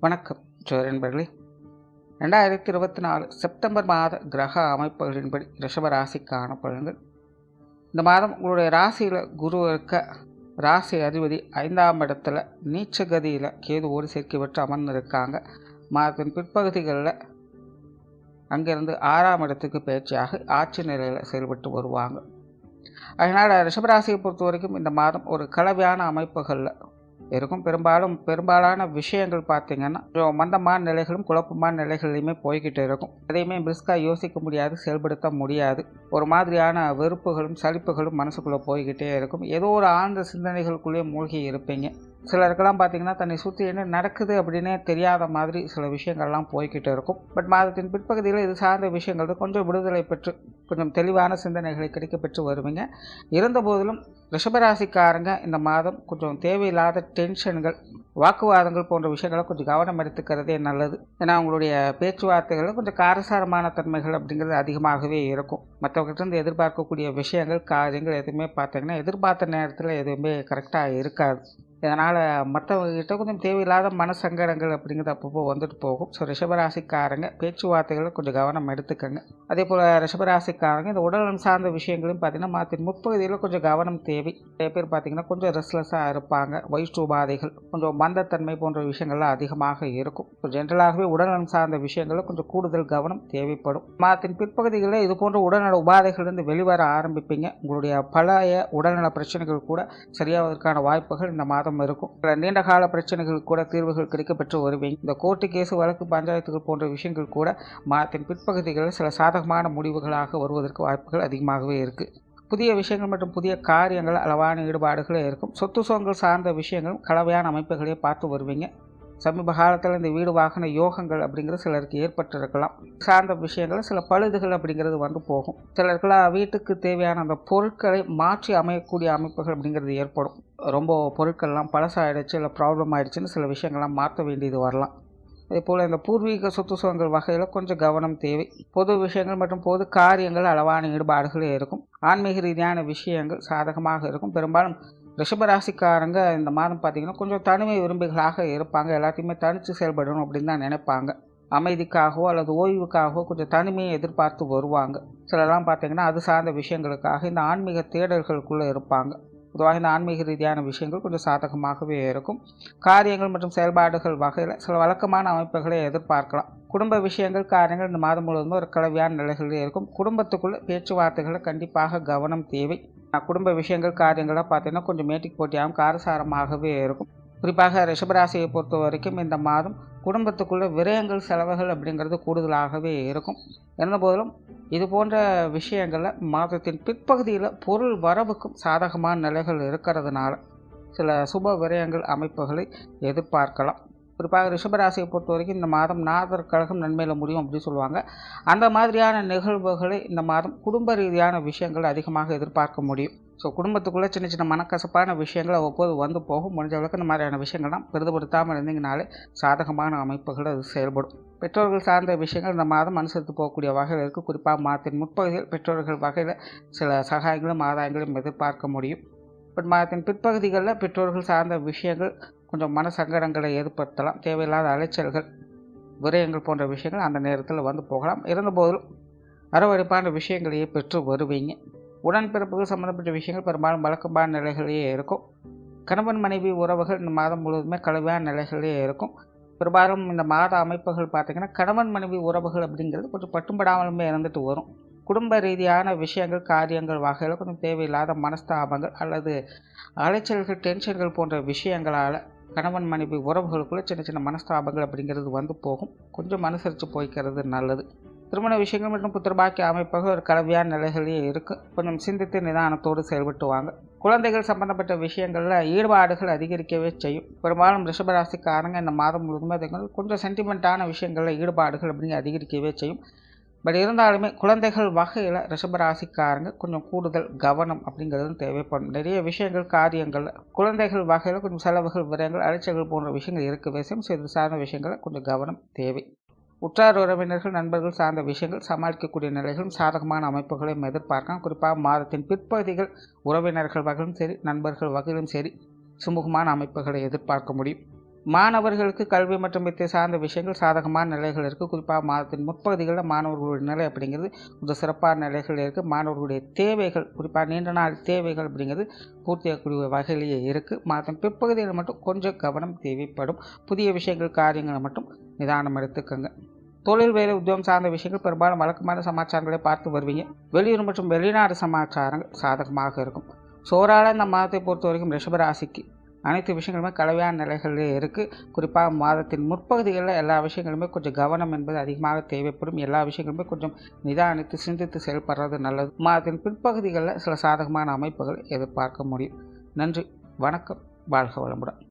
வணக்கம் சோரன்பர்களே ரெண்டாயிரத்தி இருபத்தி நாலு செப்டம்பர் மாத கிரக அமைப்புகளின்படி ரிஷப ராசிக்கான பலன்கள் இந்த மாதம் உங்களுடைய ராசியில் குரு இருக்க ராசி அதிபதி ஐந்தாம் இடத்துல நீச்சகதியில் கேதுவோடு சேர்க்கை பெற்று அமர்ந்திருக்காங்க. மாதத்தின் பிற்பகுதிகளில் அங்கிருந்து ஆறாம் இடத்துக்கு பயிற்சியாக ஆட்சி நிலையில் செயல்பட்டு வருவாங்க. அதனால் ரிஷபராசியை பொறுத்த வரைக்கும் இந்த மாதம் ஒரு கலவையான அமைப்புகளில் இருக்கும். பெரும்பாலும் பெரும்பாலான விஷயங்கள் பார்த்திங்கன்னா கொஞ்சம் மந்தமான நிலைகளும் குழப்பமான நிலைகள்லையுமே போய்கிட்டு இருக்கும். எதையுமே பிரிஸ்காக யோசிக்க முடியாது செயல்படுத்த முடியாது. ஒரு மாதிரியான வெறுப்புகளும் சலிப்புகளும் மனசுக்குள்ளே போய்கிட்டே இருக்கும். ஏதோ ஒரு ஆழ்ந்த சிந்தனைகளுக்குள்ளேயே மூழ்கி இருப்பீங்க. சிலருக்கெல்லாம் பார்த்தீங்கன்னா தன்னை சுற்றி என்ன நடக்குது அப்படின்னே தெரியாத மாதிரி சில விஷயங்கள்லாம் போய்கிட்டு இருக்கும். பட் மாதத்தின் பிற்பகுதியில் இது சார்ந்த விஷயங்கள் கொஞ்சம் விடுதலை பெற்று கொஞ்சம் தெளிவான சிந்தனைகளை கிடைக்க பெற்று வருவீங்க. இருந்த போதிலும் ரிஷபராசிக்காரங்க இந்த மாதம் கொஞ்சம் தேவையில்லாத டென்ஷன்கள் வாக்குவாதங்கள் போன்ற விஷயங்களை கொஞ்சம் கவனம் எடுத்துக்கிறதே நல்லது. ஏன்னா அவங்களுடைய பேச்சுவார்த்தைகளில் கொஞ்சம் காரசாரமான தன்மைகள் அப்படிங்கிறது அதிகமாகவே இருக்கும். மற்றவர்கிட்ட எதிர்பார்க்கக்கூடிய விஷயங்கள் காரியங்கள் எதுவுமே பார்த்தீங்கன்னா எதிர்பார்த்த நேரத்தில் எதுவுமே கரெக்டாக இருக்காது. இதனால் மற்றவங்ககிட்ட கொஞ்சம் தேவையில்லாத மனசங்கடங்கள் அப்படிங்கிறது அப்பப்போ வந்துட்டு போகும். ஸோ ரிஷபராசிக்காரங்க பேச்சுவார்த்தைகளை கொஞ்சம் கவனம் எடுத்துக்கோங்க. அதே போல் ரிஷபராசிக்காரங்க இந்த உடல்நலம் சார்ந்த விஷயங்களையும் பார்த்தீங்கன்னா மாற்றி முற்பகுதியில் கொஞ்சம் கவனம் தேவை. நிறைய பேர் பார்த்திங்கன்னா கொஞ்சம் ரெஸ்ட்லெஸ்ஸாக இருப்பாங்க. வயிற்று உபாதைகள் கொஞ்சம் மந்தத்தன்மை போன்ற விஷயங்கள்லாம் அதிகமாக இருக்கும். ஸோ ஜென்ரலாகவே உடல்நலம் சார்ந்த விஷயங்களில் கொஞ்சம் கூடுதல் கவனம் தேவைப்படும். மாதத்தின் பிற்பகுதிகளில் இது போன்ற உடல்நல உபாதைகள்லேருந்து வெளிவர ஆரம்பிப்பீங்க. உங்களுடைய பழைய உடல்நல பிரச்சனைகள் கூட சரியாவதற்கான வாய்ப்புகள் இந்த மாதம் வாதம் இருக்கும். நீண்ட கால பிரச்சனைகள் கூட தீர்வுகள் கிடைக்கப்பெற்று வருவீங்க இந்த கோர்ட்டு கேஸ் வழக்கு பஞ்சாயத்துகள் போன்ற விஷயங்கள் கூட மாதத்தின் பிற்பகுதிகளில் சில சாதகமான முடிவுகளாக வருவதற்கு வாய்ப்புகள் அதிகமாகவே இருக்குது புதிய விஷயங்கள் மற்றும் புதிய காரியங்கள் அளவான ஈடுபாடுகளே இருக்கும். சொத்து சுகங்கள் சார்ந்த விஷயங்களும் கலவையான அமைப்புகளையே பார்த்து வருவீங்க. சமீப காலத்தில் இந்த வீடு வாகன யோகங்கள் அப்படிங்கிறது சிலருக்கு ஏற்பட்டிருக்கலாம். சார்ந்த விஷயங்கள் சில பழுதுகள் அப்படிங்கிறது வந்து போகும். சிலருக்கெல்லாம் வீட்டுக்கு தேவையான அந்த பொருட்களை மாற்றி அமையக்கூடிய அமைப்புகள் அப்படிங்கிறது ஏற்படும். ரொம்ப பொருட்கள்லாம் பழசாகிடுச்சு இல்லை ப்ராப்ளம் ஆகிடுச்சுன்னு சில விஷயங்கள்லாம் மாற்ற வேண்டியது வரலாம். அதே போல் இந்த பூர்வீக சொத்து சுகங்கள் வகையில் கொஞ்சம் கவனம் தேவை. பொது விஷயங்கள் மற்றும் பொது காரியங்கள் அளவான ஈடுபாடுகளே இருக்கும். ஆன்மீக ரீதியான விஷயங்கள் சாதகமாக இருக்கும். பெரும்பாலும் ரிஷபராசிக்காரங்க இந்த மாதம் பார்த்திங்கன்னா கொஞ்சம் தனிமை விரும்பிகளாக இருப்பாங்க. எல்லாத்தையுமே தனித்து செயல்படணும் அப்படின்னு தான் நினைப்பாங்க. அமைதிக்காகவோ அல்லது ஓய்வுக்காகவோ கொஞ்சம் தனிமையை எதிர்பார்த்து வருவாங்க. சிலலாம் பார்த்திங்கன்னா அது சார்ந்த விஷயங்களுக்காக இந்த ஆன்மீக தேடல்களுக்குள்ளே இருப்பாங்க. பொதுவாக இந்த ஆன்மீக ரீதியான விஷயங்கள் கொஞ்சம் சாதகமாகவே இருக்கும். காரியங்கள் மற்றும் செயல்பாடுகள் வகையில் சில வழக்கமான அமைப்புகளை எதிர்பார்க்கலாம். குடும்ப விஷயங்கள் காரியங்கள் இந்த மாதம் முழுவதும் ஒரு கலவையான நிலைகளில் இருக்கும். குடும்பத்துக்குள்ள பேச்சுவார்த்தைகளை கண்டிப்பாக கவனம் தேவை. குடும்ப விஷயங்கள் காரியங்களாக பார்த்தீங்கன்னா கொஞ்சம் மேட்டிக் போட்டியாகவும் காரசாரமாகவே இருக்கும். குறிப்பாக ரிஷபராசியை பொறுத்த வரைக்கும் இந்த மாதம் குடும்பத்துக்குள்ளே விரயங்கள் செலவுகள் அப்படிங்கிறது கூடுதலாகவே இருக்கும். இருந்தபோதிலும் இது போன்ற விஷயங்களில் மாதத்தின் பிற்பகுதியில் பொருள் வரவுக்கும் சாதகமான நிலைகள் இருக்கிறதுனால சில சுப விரயங்கள் அமைப்புகளை எதிர்பார்க்கலாம். குறிப்பாக ரிஷபராசியை பொறுத்த வரைக்கும் இந்த மாதம் நாதர் கழகம் நன்மையில் முடியும் அப்படின்னு சொல்லுவாங்க. அந்த மாதிரியான நிகழ்வுகளை இந்த மாதம் குடும்ப ரீதியான விஷயங்கள் அதிகமாக எதிர்பார்க்க முடியும். ஸோ குடும்பத்துக்குள்ளே சின்ன சின்ன மனக்கசப்பான விஷயங்கள் அவ்வப்போது வந்து போகும். முடிஞ்ச அளவுக்கு இந்த மாதிரியான விஷயங்கள்லாம் பெரிதுபடுத்தாமல் இருந்தீங்கனாலே சாதகமான அமைப்புகள் அது செயல்படும். பெற்றோர்கள் சார்ந்த விஷயங்கள் இந்த மாதம் அனுசரித்து போகக்கூடிய வகையில் இருக்குது குறிப்பாக மாதத்தின் முற்பகுதியில் பெற்றோர்கள் வகையில் சில சகாயங்களும் ஆதாயங்களும் எதிர்பார்க்க முடியும். பட் மாதத்தின் பிற்பகுதிகளில் பெற்றோர்கள் சார்ந்த விஷயங்கள் கொஞ்சம் மன சங்கடங்களை ஏற்படுத்தலாம். தேவையில்லாத அலைச்சல்கள் விரயங்கள் போன்ற விஷயங்கள் அந்த நேரத்தில் வந்து போகலாம். இருந்தபோதிலும் அரவடைப்பான விஷயங்களையே பெற்று வருவீங்க. உடன்பிறப்புகள் சம்மந்தப்பட்ட விஷயங்கள் பெரும்பாலும் வழக்கமான நிலைகளிலேயே இருக்கும். கணவன் மனைவி உறவுகள் இந்த மாதம் முழுவதுமே கலவையான நிலைகளிலேயே இருக்கும். பெரும்பாலும் இந்த மாத அமைப்புகள் பார்த்திங்கன்னா கணவன் மனைவி உறவுகள் அப்படிங்கிறது கொஞ்சம் பட்டும்படாமலுமே இருந்துட்டு வரும். குடும்ப ரீதியான விஷயங்கள் காரியங்கள் வகையில் கொஞ்சம் தேவையில்லாத மனஸ்தாபங்கள் அல்லது அலைச்சல்கள் டென்ஷன்கள் போன்ற விஷயங்களால் கணவன் மனைவி உறவுகளுக்குள்ளே சின்ன சின்ன மனஸ்தாபங்கள் அப்படிங்கிறது வந்து போகும். கொஞ்சம் அனுசரித்து போய்க்கிறது நல்லது. திருமண விஷயங்கள் மற்றும் புத்திரபாக்கிய அமைப்பாக ஒரு கலவையான நிலைகளே இருக்குது கொஞ்சம் சிந்தித்து நிதானத்தோடு செயல்பட்டு வாங்க. குழந்தைகள் சம்பந்தப்பட்ட விஷயங்களில் ஈடுபாடுகள் அதிகரிக்கவே செய்யும். பெரும்பாலும் ரிஷபராசிக்காரங்க இந்த மாதம் முழுதுமே கொஞ்சம் சென்டிமெண்ட்டான விஷயங்களில் ஈடுபாடுகள் அப்படிங்க அதிகரிக்கவே செய்யும். பட் இருந்தாலுமே குழந்தைகள் வகையில் ரிஷபராசிக்காரங்க கொஞ்சம் கூடுதல் கவனம் அப்படிங்கிறது தேவைப்படும். நிறைய விஷயங்கள் காரியங்கள் குழந்தைகள் வகையில் கொஞ்சம் செலவுகள் விரயங்கள் அலைச்சல்கள் போன்ற விஷயங்கள் இருக்கவே செய்யும். ஸோ இது சார்ந்த விஷயங்களில் கொஞ்சம் கவனம் தேவை. உற்றார் உறவினர்கள் நண்பர்கள் சார்ந்த விஷயங்கள் சமாளிக்கக்கூடிய நிலைகளும் சாதகமான அமைப்புகளையும் எதிர்பார்க்கலாம். குறிப்பாக மாதத்தின் பிற்பகுதிகள் உறவினர்கள் வகையிலும் சரி நண்பர்கள் வகையிலும் சரி சுமூகமான அமைப்புகளை எதிர்பார்க்க முடியும். மாணவர்களுக்கு கல்வி மற்றும் வித்தை சார்ந்த விஷயங்கள் சாதகமான நிலைகள் இருக்குது குறிப்பாக மாதத்தின் முற்பகுதிகளில் மாணவர்களுடைய நிலை அப்படிங்கிறது கொஞ்சம் சிறப்பான நிலைகள் இருக்குது மாணவர்களுடைய தேவைகள் குறிப்பாக நீண்ட நாள் தேவைகள் அப்படிங்கிறது பூர்த்தியாகக்கூடிய வகையிலேயே இருக்குது மாதத்தின் பிற்பகுதியில் மட்டும் கொஞ்சம் கவனம் தேவைப்படும். புதிய விஷயங்கள் காரியங்களை மட்டும் நிதானம் எடுத்துக்கோங்க. தொழில் வேலை உத்தியோகம் சார்ந்த விஷயங்கள் பெரும்பாலும் வழக்கமான சமாச்சாரங்களை பார்த்து வருவீங்க. வெளியூர் மற்றும் வெளிநாடு சமாச்சாரங்கள் சாதகமாக இருக்கும். சோறால இந்த மாதத்தை பொறுத்த வரைக்கும் ரிஷபராசிக்கு அனைத்து விஷயங்களுமே கலவையான நிலைகளில் இருக்குது குறிப்பாக மாதத்தின் முற்பகுதிகளில் எல்லா விஷயங்களுமே கொஞ்சம் கவனம் என்பது அதிகமாக தேவைப்படும். எல்லா விஷயங்களுமே கொஞ்சம் நிதானித்து சிந்தித்து செயல்படுறது நல்லது. மாதத்தின் பிற்பகுதிகளில் சில சாதகமான அமைப்புகள் எதிர்பார்க்க முடியும். நன்றி. வணக்கம். வாழ்க வளமுடன்.